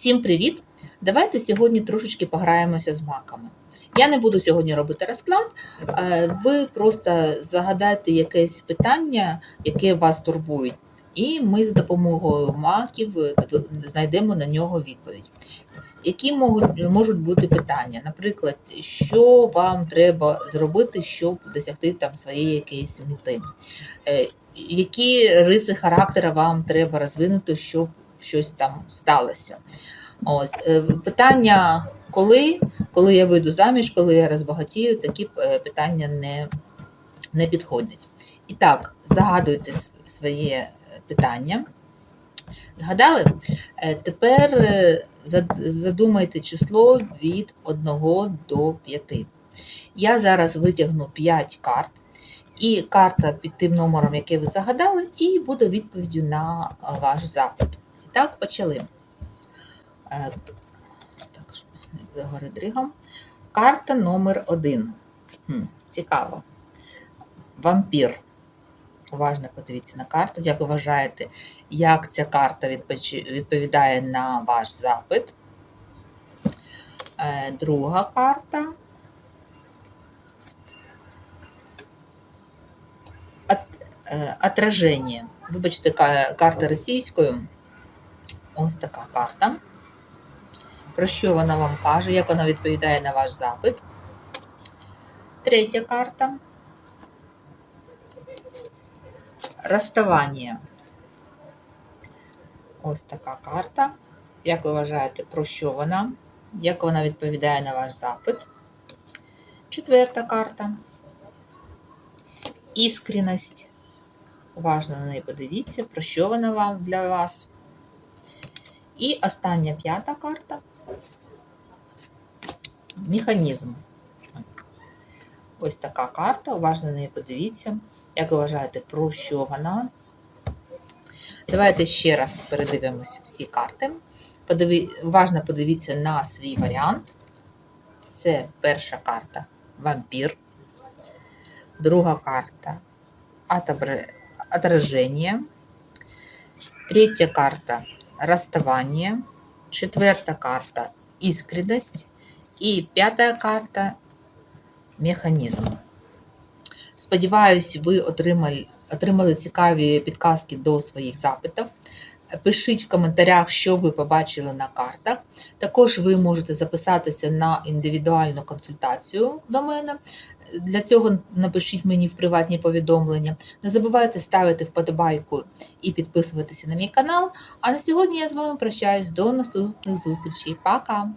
Всім привіт! Давайте сьогодні трошечки пограємося з маками. Я не буду сьогодні робити розклад, ви просто загадайте якесь питання, яке вас турбує, і ми з допомогою маків е, знайдемо на нього відповідь. Які можуть, можуть бути питання? Наприклад, що вам треба зробити, щоб досягти там своєї якоїсь мети? Е, Які риси характера вам треба розвинути, щоб щось там сталося? Ось е, питання, коли, коли я вийду заміж, коли я розбагатію, такі е, питання не, не підходять. І так, загадуйте своє е, питання. Згадали? Тепер задумайте число від 1 до 5. Я зараз витягну 5 карт, і карта під тим номером, який ви загадали, і буде відповіддю на ваш запит. Так, почали. Е, Так, загори дригом. Карта номер 1. Хм, цікаво. Вампір. Уважно подивіться на карту. Як ви вважаєте, як ця карта відповідає на ваш запит? Е, Друга карта. Е, Отраження. Вибачте, карта російською. Ось така карта. Про що вона вам каже, як вона відповідає на ваш запит? Третя карта. Розставання. Ось така карта. Як ви вважаєте, про що вона? Як вона відповідає на ваш запит? Четверта карта. Іскрість. Уважно на неї подивіться, про що вона вам для вас. І остання п'ята карта. Механізм. Ось така карта. Уважно на неї подивіться. Як ви вважаєте, про що вона? Давайте ще раз передивимося всі карти. Подиви... Уважно подивіться на свій варіант. Це перша карта вампір. Друга карта отобра- отражение. Третья карта расставание. Четвертая карта искренность. И п'ята карта механізм. Сподіваюсь, ви отримали, отримали цікаві підказки до своїх запитів. Пишіть в коментарях, що ви побачили на картах. Також ви можете записатися на індивідуальну консультацію до мене. Для цього напишіть мені в приватні повідомлення. Не забувайте ставити вподобайку і підписуватися на мій канал. А на сьогодні я з вами прощаюсь до наступних зустрічей. Пока!